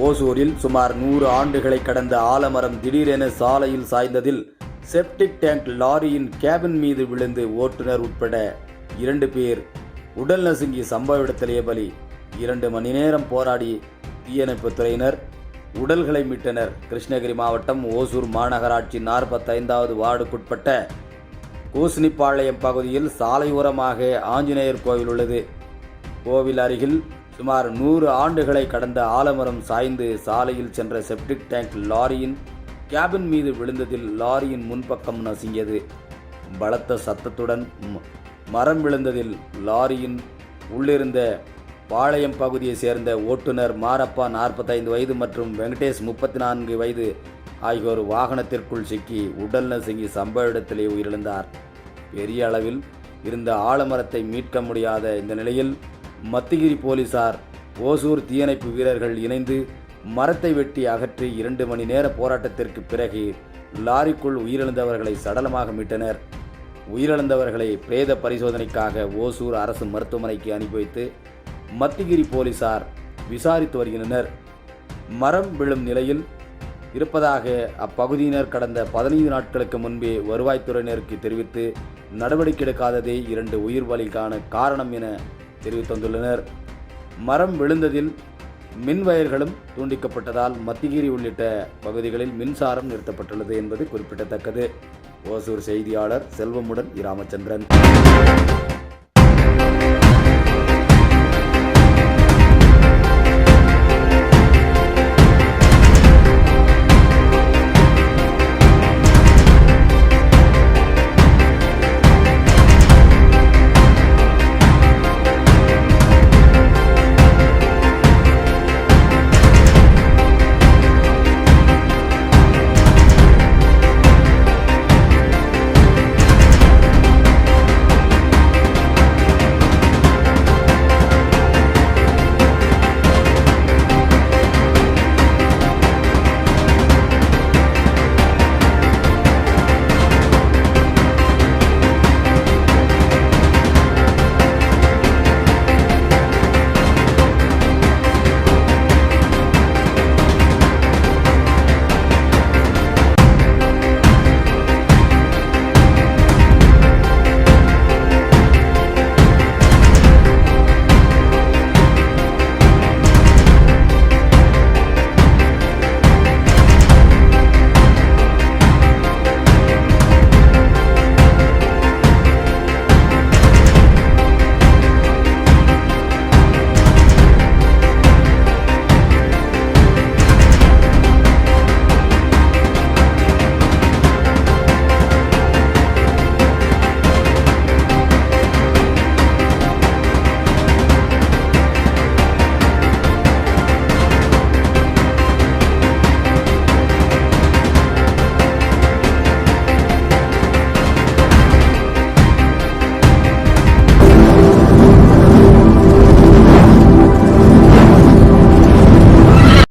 ஓசூரில் சுமார் நூறு ஆண்டுகளை கடந்த ஆலமரம் திடீரென சாலையில் சாய்ந்ததில் செப்டிக் டேங்க் லாரியின் கேபின் மீது விழுந்து ஓட்டுநர் உட்பட இரண்டு பேர் உடல் நசுங்கி சம்பவ இடத்திலேயே பலி. இரண்டு மணி நேரம் போராடி தீயணைப்புத் துறையினர் உடல்களை மீட்டனர். கிருஷ்ணகிரி மாவட்டம் ஓசூர் மாநகராட்சி நாற்பத்தைந்தாவது வார்டுக்குட்பட்ட கூசனிப்பாளையம் பகுதியில் சாலையோரமாக ஆஞ்சநேயர் கோவில் உள்ளது. கோவில் அருகில் சுமார் நூறு ஆண்டுகளை கடந்த ஆலமரம் சாய்ந்து சாலையில் சென்ற செப்டிக் டேங்க் லாரியின் கேபின் மீது விழுந்ததில் லாரியின் முன்பக்கம் நசுங்கியது. பலத்த சத்தத்துடன் ம- மரம் விழுந்ததில் லாரியின் உள்ளிருந்த பாளையம் பகுதியைச் சேர்ந்த ஓட்டுநர் மாரப்பா நாற்பத்தைந்து வயது மற்றும் வெங்கடேஷ் முப்பத்தி நான்கு வயது ஆகியோர் வாகனத்திற்குள் சிக்கி உடல் நசுங்கி சம்பவ இடத்திலே உயிரிழந்தார். பெரிய அளவில் இருந்த ஆலமரத்தை மீட்க முடியாத இந்த நிலையில் மத்திகிரி போலீசார் ஓசூர் தீயணைப்பு வீரர்கள் இணைந்து மரத்தை வெட்டி அகற்றி இரண்டு மணி நேர போராட்டத்திற்கு பிறகு லாரிக்குள் உயிரிழந்தவர்களை சடலமாக மீட்டனர். உயிரிழந்தவர்களை பிரேத பரிசோதனைக்காக ஓசூர் அரசு மருத்துவமனைக்கு அனுப்பி வைத்து மத்திகிரி போலீசார் விசாரித்து வருகின்றனர். மரம் விழும் நிலையில் இருப்பதாக அப்பகுதியினர் கடந்த பதினைந்து நாட்களுக்கு முன்பே வருவாய்த்துறையினருக்கு தெரிவித்து நடவடிக்கை எடுக்காததே இரண்டு உயிர் பலிக்கான காரணம் என தெரிவித்துள்ளனர் மரம் விழுந்ததில் மின் வயர்களும் துண்டிக்கப்பட்டதால் மத்திகிரி உள்ளிட்ட பகுதிகளில் மின்சாரம் நிறுத்தப்பட்டுள்ளது என்பது குறிப்பிடத்தக்கது. ஓசூர் செய்தியாளர் செல்வமுடன் இராமச்சந்திரன்.